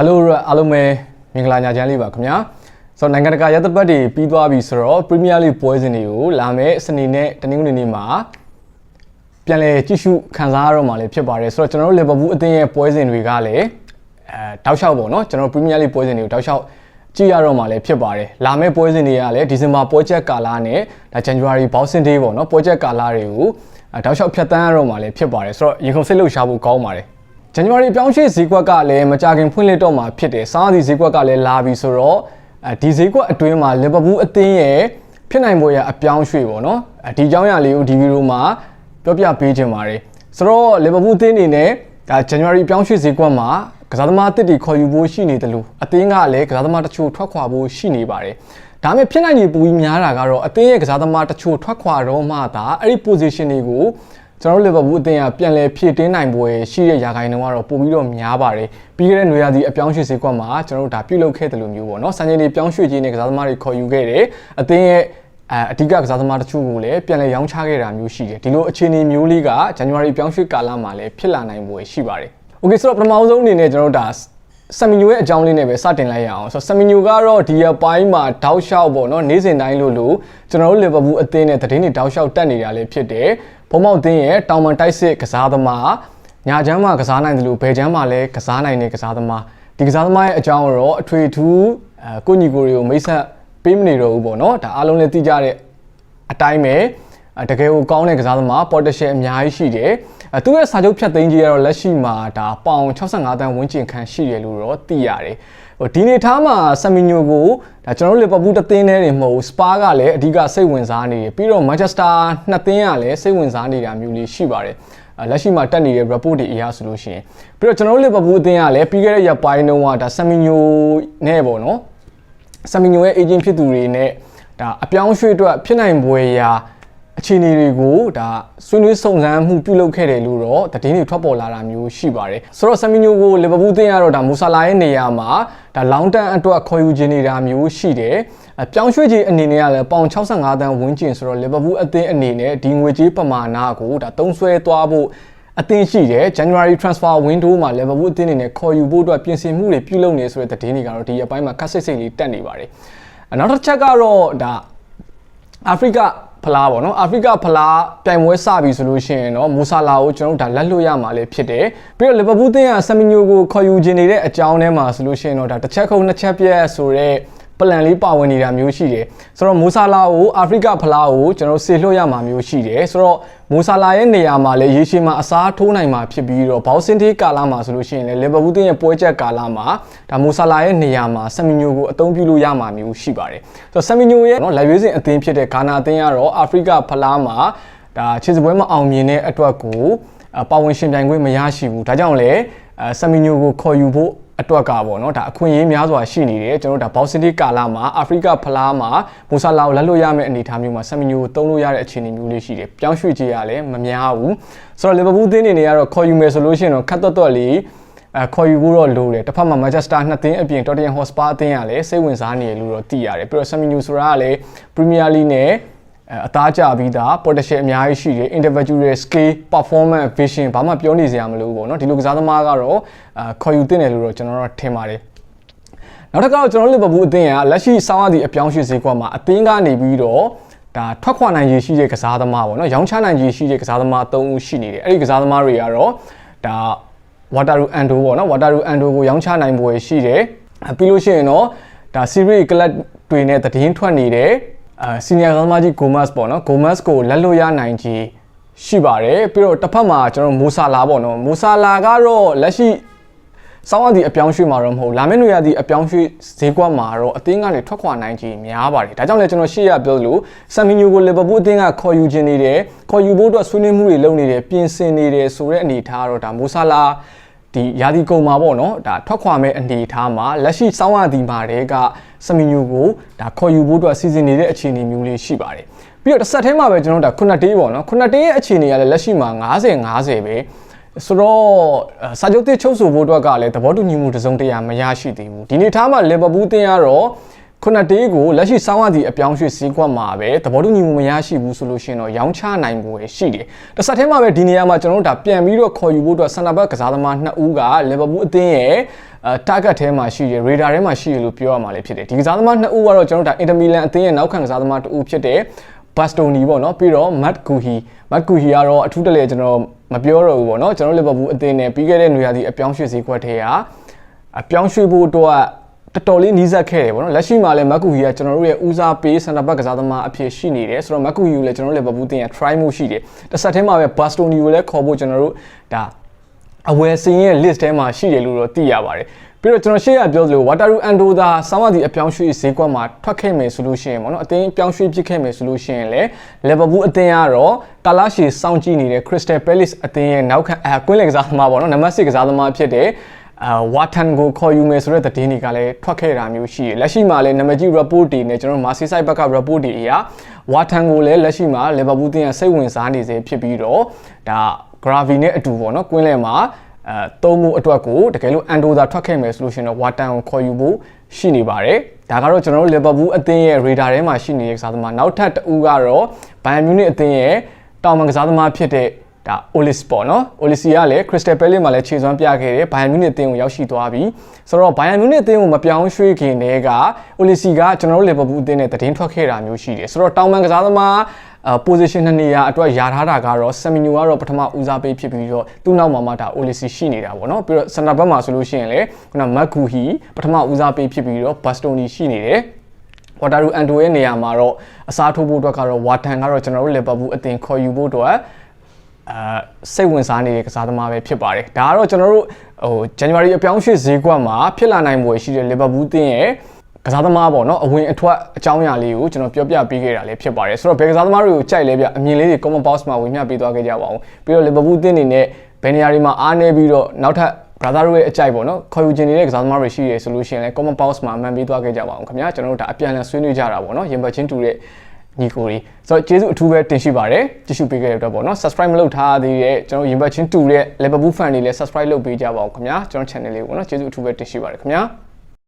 ဟယ်လိုအားလုံးပဲမင်္ဂလာညချမ်းလေးပါခင်ဗျာဆိုတော့နိုင်ငံတကာရသက်ပတ်တွေပြီးသွားပြီဆိုတော့ Premier League ပွဲစဉ်တွေကိုလာမယ့်စနေနဲ့တနင်္ဂနွေနေ့မှာပြန်လည်ကြည့်ရှုခန်းစားရတော့မှာလည်းဖြစ်ပါတယ်ဆိုတော့ကျွန်တော်တို့ Liverpool အသင်းရဲ့ပွဲစဉ်တွေကလည်းအဲတောက်လျှောက်ပေါ့နော်ကျွန်တော်တို့ Premier League ပွဲစဉ်တွေကိုတောက်လျှောက်ကြည့်ရတော့မှာလည်းဖြစ်ပါတယ်လာမယ့်ပွဲစဉ်တွေကလည်းဒီဇင်ဘာပွဲချက်ကာလနဲ့ဒါ January Boxing Day ပေါ့နော်ပွဲချက်ကာလတွေကိုအဲတောက်လျှောက်ဖြတ်တန်းရတော့မှာလည်းဖြစ်ပါတယ်ဆိုတော့ရင်ခုန်စိတ်လှုပ်ရှားဖို့ကောင်းပါတယ် ဇန်နဝါရီပြောင်းရွှေ့ဈေးကွက်ကလည်းမကြခင်ဖွင့်လှစ်တော့မှာဖြစ်တယ်စားသည်ဈေးကွက်ကလည်းလာပြီဆိုတော့အဲဒီဈေးကွက်အတွင်းမှာလီဗာပူးအသင်းရဲ့ဖြစ်နိုင်ပွဲရအပြောင်းရွှေ့ပေါ့နော်အဲဒီအကြောင်းအရာလေးကိုဒီဗီဒီယိုမှာပြောပြပေးခြင်းပါတယ်ဆိုတော့လီဗာပူးအသင်းအနေနဲ့ဒါဇန်နဝါရီပြောင်းရွှေ့ဈေးကွက်မှာကစားသမားအသစ်တွေခေါ်ယူဖို့ရှိနေတယ်လို့အသင်းကလည်းကစားသမားတချို့ထွက်ခွာဖို့ရှိနေပါတယ်ဒါပေမဲ့ဖြစ်နိုင်ခြေပူပြီးများတာကတော့အသင်းရဲ့ကစားသမားတချို့ထွက်ခွာတော့မှသာအဲ့ဒီ position တွေကို ကျွန်တော်တို့လီဗာပူးအသင်းကပြန်လည်ဖြည့်တင်းနိုင်ပွဲရှိတဲ့ရာဂိုင်းတုန်းကတော့ပို့ပြီးတော့များပါတယ်ပြီးခဲ့တဲ့နွေရာသီအပြောင်းရွှေ့ဈေးကွက်မှာကျွန်တော်တို့ဒါပြုတ်လုခဲ့တယ်လို့မျိုးပေါ့နော်စံချိန်တွေပြောင်းရွှေ့ခြင်းနဲ့ကစားသမားတွေခေါ်ယူခဲ့တယ်အသင်းရဲ့အဲအဓိကကစားသမားတချို့ကိုလည်းပြန်လည်ရောင်းချခဲ့တာမျိုးရှိတယ်ဒီလိုအခြေအနေမျိုးလေးကဇန်နဝါရီပြောင်းရွှေ့ကာလမှာလည်းဖြစ်လာနိုင်ပွဲရှိပါတယ်โอเคဆိုတော့ပထမဆုံးအနေနဲ့ကျွန်တော်တို့ဒါဆမီညိုရဲ့အကြောင်းလေးနဲ့ပဲစတင်လိုက်ရအောင်ဆိုတော့ဆမီညိုကတော့ဒီအပိုင်းမှာတောက်လျှောက်ပေါ့နော်နေ့စဉ်တိုင်းလို့လို့ကျွန်တော်တို့လီဗာပူးအသင်းနဲ့သတင်းတွေတောက်လျှောက်တက်နေတာလည်းဖြစ်တယ် ဘုံမောက်သင်းရဲ့တောင်မန်တိုက်စစ်ကစားသမားညာချမ်းမှာကစားနိုင်တယ်လို့ဘယ်ချမ်းမှာလည်းကစားနိုင်တဲ့ကစားသမားဒီကစားသမားရဲ့အကြောင်းတော့အထွေထူးအဲကိုညီကိုတွေကိုမိတ်ဆက်ပေးမနေတော့ဘူးပေါ့နော်ဒါအားလုံးလည်းသိကြတဲ့အတိုင်းပဲတကယ်ကိုကောင်းတဲ့ကစားသမားပေါ်တရှယ်အများကြီးရှိတယ်အဲသူရဲ့စာချုပ်ဖြတ်သိမ်းကြီးကတော့လက်ရှိမှာဒါပေါင်65တန်းဝန်းကျင်ခန့်ရှိတယ်လို့တော့သိရတယ်ဟို ဒီနေထားမှာဆမီညိုကိုဒါကျွန်တော်တို့လီဗာပူးတသင်းနဲ့နေမဟုတ်စပါကလည်းအဓိကစိတ်ဝင်စားနေတယ်ပြီးတော့မန်ချက်စတာနှစ်သင်းကလည်းစိတ်ဝင်စားနေတာမျိုးလေးရှိပါတယ်လက်ရှိမှာတက်နေတဲ့ report တွေအရာဆိုလို့ရှိရင်ပြီးတော့ကျွန်တော်တို့လီဗာပူးအသင်းကလည်းပြီးခဲ့တဲ့ရက်ပိုင်းတုန်းကဒါဆမီညိုနဲ့ပေါ့နော်ဆမီညိုရဲ့ agent ဖြစ်သူတွေနဲ့ဒါအပြောင်းရွှေ့အတွက်ဖြစ်နိုင်ပွဲရာ အခြေအနေတွေကိုဒါဆွေးနွေးစုံစမ်းမှုပြုလုပ်ခဲ့တယ်လို့တော့သတင်းတွေထွက်ပေါ်လာတာမျိုးရှိပါတယ်ဆိုတော့ဆမ်မီညိုကိုလီဗာပူးသင်းကတော့ဒါမူဆာလာရဲ့နေရာမှာဒါလောင်းတန်အတွက်ခေါ်ယူခြင်းနေတာမျိုးရှိတယ်ပြောင်းရွှေ့ခြင်းအနေနဲ့ကလည်းပေါင်65တန်းဝန်းကျင်ဆိုတော့လီဗာပူးအသင်းအနေနဲ့ဒီငွေကြေးပမာဏကိုဒါသုံးစွဲသွားဖို့အသင်းရှိတယ် January transfer window မှာ Liverpool အသင်းအနေနဲ့ခေါ်ယူဖို့အတွက်ပြင်ဆင်မှုတွေပြုလုပ်နေဆိုတဲ့သတင်းတွေကတော့ဒီအပိုင်းမှာခက်ဆစ်စိတ်လေးတက်နေပါတယ်နောက်တစ်ချက်ကတော့ဒါအာဖရိက ဖလားပေါ့နော်အာဖရိကဖလားပြိုင်ပွဲစပြီဆိုလို့ရှိရင်တော့မူဆာလာကိုကျွန်တော်တို့ဒါလက်လွတ်ရမှာလေဖြစ်တယ်ပြီးတော့လီဗာပူးသင်းကဆမီညိုကိုခေါ်ယူခြင်းနေတဲ့အကြောင်းထဲမှာဆိုလို့ရှိရင်တော့ဒါတစ်ချက်ခုံနှစ်ချက်ပြက်ဆိုတော့ ပလန်လေးပါဝင်နေတာမျိုးရှိတယ်ဆိုတော့မူဆာလာကိုအာဖရိကဖလားကိုကျွန်တော်ဆေလွှတ်ရမှာမျိုးရှိတယ်ဆိုတော့မူဆာလာရဲ့နေရာမှာလည်းရေရှည်မှာအစားထိုးနိုင်မှာဖြစ်ပြီးတော့ဘောက်စင်တီကာလာမှာဆိုလို့ရှိရင်လည်းလီဗာပူးတင်းရဲ့ပွဲချက်ကာလာမှာဒါမူဆာလာရဲ့နေရာမှာဆမီညိုကိုအသုံးပြုလို့ရမှာမျိုးရှိပါတယ်ဆိုတော့ဆမီညိုရဲ့နော်လက်ရွေးစင်အသင်းဖြစ်တဲ့ဂါနာအသင်းကတော့အာဖရိကဖလားမှာဒါခြေစပွဲမအောင်မြင်တဲ့အတွက်ကိုပါဝင်ရှင်ပြိုင်ခွင့်မရရှိဘူးဒါကြောင့်လည်း ဆမီညိုကိုခေါ်ယူဖို့အတွက်ကပေါ့နော်ဒါအခွင့်အရေးများစွာရှိနေတယ်ကျွန်တော်တို့ဒါဘောက်စတီကာလာမှာအာဖရိကဖလားမှာမူဆာလာကိုလက်လွတ်ရမယ့်အနေအထားမျိုးမှာဆမ်မီညိုကိုတုံးလို့ရတဲ့အခြေအနေမျိုးလေးရှိတယ်ပြောင်းရွှေ့ကြရလဲမများဘူးဆိုတော့လီဗာပူးသင်းနေနေကတော့ခေါ်ယူမယ်ဆိုလို့ရှိရင်တော့ခတ်တော့တော့လေးအဲခေါ်ယူဖို့တော့လိုတယ်တစ်ဖက်မှာမန်ချက်စတာနှစ်သင်းအပြင်တော်တန်ဟော့စပါအသင်းကလည်းစိတ်ဝင်စားနေတယ်လို့တော့သိရတယ်ပြီးတော့ဆမ်မီညိုဆိုတာကလည်းပရီးမီးယားလိနဲ့ အသားကြပြီးသား potential အများကြီးရှိတယ် individual skill performance vision ဘာမှပြောနေစရာမလိုဘူးပေါ့နော်ဒီလိုကစားသမားကတော့အာခေါ်ယူတင်တယ်လို့တော့ကျွန်တော်တို့ထင်ပါတယ်နောက်တစ်ခါတော့ကျွန်တော်လီဗာပူးအသင်းကလက်ရှိစောင်းရသည့်အပြောင်းရွှေ့ဈေးကွက်မှာအသင်းကနေပြီးတော့ဒါထွက်ခွာနိုင်ရည်ရှိတဲ့ကစားသမားပေါ့နော်ရောင်းချနိုင်ရည်ရှိတဲ့ကစားသမား၃ဦးရှိနေတယ်အဲ့ဒီကစားသမားတွေကတော့ဒါဝါတာရူအန်ဒိုပေါ့နော်ဝါတာရူအန်ဒိုကိုရောင်းချနိုင်ပွဲရှိတယ်ပြီးလို့ရှိရင်တော့ဒါစီရီကလပ်တွေနဲ့တည်င်းထွက်နေတဲ့ အာစီနီယာသမားကြီးဂိုမတ်စ်ပေါ့နော်ဂိုမတ်စ်ကိုလက်လွတ်ရနိုင်ကြီးရှိပါတယ်ပြီးတော့တစ်ဖက်မှာကျွန်တော်မိုဆာလာပေါ့နော်မိုဆာလာကတော့လက်ရှိစောင်းရသည့်အပြောင်းရွှေ့မှာတော့မဟုတ်လာမယ့်နွေရသည့်အပြောင်းရွှေ့ဈေးကွက်မှာတော့အသင်းကနေထွက်ခွာနိုင်ကြီးများပါတယ်ဒါကြောင့်လည်းကျွန်တော်ရှေ့ရပြောလို့ဆမ်မီညိုကိုလီဗာပူးအသင်းကခေါ်ယူခြင်းနေတယ်ခေါ်ယူဖို့အတွက်ဆွေးနွေးမှုတွေလုပ်နေတယ်ပြင်ဆင်နေတယ်ဆိုတဲ့အနေအထားတော့ဒါမိုဆာလာ ဒီယာဒီကုံမှာပေါ့နော်ဒါထွက်ခွာမဲ့အနေအထားမှာလက်ရှိစောင်းရသည်မှာတည်းကစမီညိုကိုဒါခေါ်ယူဖို့အတွက်စီစဉ်နေတဲ့အခြေအနေမျိုးလေးရှိပါတယ်ပြီးတော့တစ်ဆက်တည်းမှာပဲကျွန်တော်တို့ဒါခုနှစ်တေးပေါ့နော်ခုနှစ်တေးရဲ့အခြေအနေကလည်းလက်ရှိမှာ90 50ပဲဆိုတော့စာချုပ်သစ်ချုပ်ဆိုဖို့အတွက်ကလည်းသဘောတူညီမှုတစ်စုံတရာမရရှိသေးဘူးဒီနေ့ထားမှာလီဗာပူးတင်းကတော့ ခုနတေးကိုလက်ရှိစောင်းရသည့်အပြောင်းရွှေ့စည်းကွက်မှာပဲသဘောတူညီမှုမရရှိဘူးဆိုလို့ရှိရင်တော့ရောင်းချနိုင်မှုပဲရှိတယ်။တစ်ဆက်တည်းမှာပဲဒီနေရာမှာကျွန်တော်တို့ဒါပြန်ပြီးတော့ခေါ်ယူဖို့အတွက်ဆန်တာဘက်ကစားသမားနှစ်ဦးကလီဗာပူးအသင်းရဲ့အဲ target ထဲမှာရှိတယ် radar ထဲမှာရှိတယ်လို့ပြောရမှာလည်းဖြစ်တယ်။ဒီကစားသမားနှစ်ဦးကတော့ကျွန်တော်တို့ဒါ Inter Milan အသင်းရဲ့နောက်ခံကစားသမားတစ်ဦးဖြစ်တဲ့ Bastoni ပေါ့နော်ပြီးတော့ Matt Guhi Matt Guhi ကတော့အထူးတလဲကျွန်တော်မပြောတော့ဘူးပေါ့နော်ကျွန်တော်လီဗာပူးအသင်းနဲ့ပြီးခဲ့တဲ့နေရာဒီအပြောင်းရွှေ့စည်းကွက်ထဲကအပြောင်းရွှေ့ဖို့အတွက် တော်တော်လေးနီးစပ်ခဲ့တယ်ပေါ့နော်လက်ရှိမှာလည်းမက်ကူဟီကကျွန်တော်တို့ရဲ့ဦးစားပေးစင်တာဘက်ကစားသမားအဖြစ်ရှိနေတယ်ဆိုတော့မက်ကူဟီကိုလည်းကျွန်တော်တို့လီဗာပူးတင်ရ try မှုရှိတယ်တစ်ဆက်တည်းမှာပဲ Bastoni ကိုလည်းခေါ်ဖို့ကျွန်တော်တို့ဒါအဝယ်စင်းရဲ့ list ထဲမှာရှိတယ်လို့တော့သိရပါတယ်ပြီးတော့ကျွန်တော်ရှေ့ရပြောသလို Wataru Ando သာစောင်းရသည့်အပြောင်းရွှေ့ဈေးကွက်မှာထွက်ခဲ့မယ်ဆိုလို့ရှိရင်ပေါ့နော်အသင်းပြောင်းရွှေ့ဖြစ်ခဲ့မယ်ဆိုလို့ရှိရင်လည်း Liverpool အသင်းကတော့ကာလာရှီစောင့်ကြည့်နေတဲ့ Crystal Palace အသင်းရဲ့နောက်ခံအကွင်းလေကစားသမားပေါ့နော်နံပါတ်6ကစားသမားဖြစ်တဲ့ အာဝါတန်ကိုခေါ်ယူမယ်ဆိုတဲ့သတင်းတွေကလည်းထွက်ခဲ့တာမျိုးရှိတယ်လက်ရှိမှာလည်းနံပါတ်ကြီး report တွေနဲ့ကျွန်တော်မာဆီဆိုင်ဘက်က report တွေအရဝါတန်ကိုလည်းလက်ရှိမှာ Liverpool တင်းကစိတ်ဝင်စားနေစေဖြစ်ပြီးတော့ဒါ Gravy နဲ့အတူပေါ့နော်ကွင်းလယ်မှာအဲသုံးမှုအတွက်ကိုတကယ်လို့အန်ဒိုသာထွက်ခဲ့မယ်ဆိုလို့ရှိရင်တော့ဝါတန်ကိုခေါ်ယူဖို့ရှိနေပါတယ်ဒါကတော့ကျွန်တော်တို့ Liverpool အသင်းရဲ့ radar ထဲမှာရှိနေတဲ့ကစားသမားနောက်ထပ်တစ်ဦးကတော့ Bayern Munich အသင်းရဲ့တောင်ပံကစားသမားဖြစ်တဲ့ ဒါ Olis ပေါ့နော် Olis ကလည်း Crystal Palace မှာလည်းခြေစွမ်းပြခဲ့တယ် Bayern Munich အသင်းကိုရောက်ရှိသွားပြီဆိုတော့ Bayern Munich အသင်းကိုမပြောင်းရွှေ့ခင်တည်းက Olis ကကျွန်တော်တို့ Liverpool အသင်းနဲ့တည်င်းထွက်ခဲ့တာမျိုးရှိတယ်ဆိုတော့တောင်ပံကစားသမားအာ position နှစ်နေရာအတွက်ယာထားတာကတော့ Semino ကတော့ပထမဦးစားပေးဖြစ်ပြီးတော့သူ့နောက်မှာမှဒါ Olisi ရှိနေတာပေါ့နော်ပြီးတော့ center back မှာဆိုလို့ရှိရင်လည်းခုန Maguhi ပထမဦးစားပေးဖြစ်ပြီးတော့ Bastoni ရှိနေတယ်ဝါတာရူအန်တိုရဲ့နေရာမှာတော့အစားထိုးဖို့အတွက်ကတော့ဝါတန်ကတော့ကျွန်တော်တို့လီဗာပူးအသင်းခေါ်ယူဖို့အတွက် အာစိတ်ဝင်စားနေတဲ့ကစားသမားပဲဖြစ်ပါတယ်ဒါကတော့ကျွန်တော်တို့ဟို January အပြောင်းရွှေ့ဈေးကွက်မှာဖြစ်လာနိုင်ပွဲရှိတဲ့လီဗာပူးအသင်းရဲ့ကစားသမားပေါ့နော်အဝင်အထွက်အကြောင်းအရာလေးကိုကျွန်တော်ပြောပြပေးခဲ့တာလည်းဖြစ်ပါတယ်ဆိုတော့ဘယ်ကစားသမားတွေကိုကြိုက်လဲဗျအမြင်လေးတွေ comment box မှာဝင်မျှပေးသွားခဲ့ကြပါအောင်ပြီးတော့လီဗာပူးအသင်းအနေနဲ့ဘယ်နေရာတွေမှာအားနေပြီးတော့နောက်ထပ် brother တို့ရဲ့အကြိုက်ပေါ့နော်ခေါ်ယူခြင်းနေတဲ့ကစားသမားတွေရှိရဆိုလို့ရှိရင်လည်း comment box မှာအမှန်ပေးသွားခဲ့ကြပါအောင်ခင်ဗျာကျွန်တော်တို့ဒါအပြန်အလှန်ဆွေးနွေးကြတာပေါ့နော်ရင်ပတ်ချင်းတူတဲ့ ညီကိုတွေဆိုတော့ကျေးဇူးအထူးပဲတင်ရှိပါတယ်ကြည့်ရှုပေးခဲ့တဲ့အတွက်ပေါ့နော် subscribe မလုပ်ထားသေးတဲ့ကျွန်တော်ရင်ပတ်ချင်းတူတဲ့ Liverpool fan တွေလည်း subscribe လုပ်ပေးကြပါအောင်ခင်ဗျာကျွန်တော် channel လေးပေါ့နော်ကျေးဇူးအထူးပဲတင်ရှိပါတယ်ခင်ဗျာ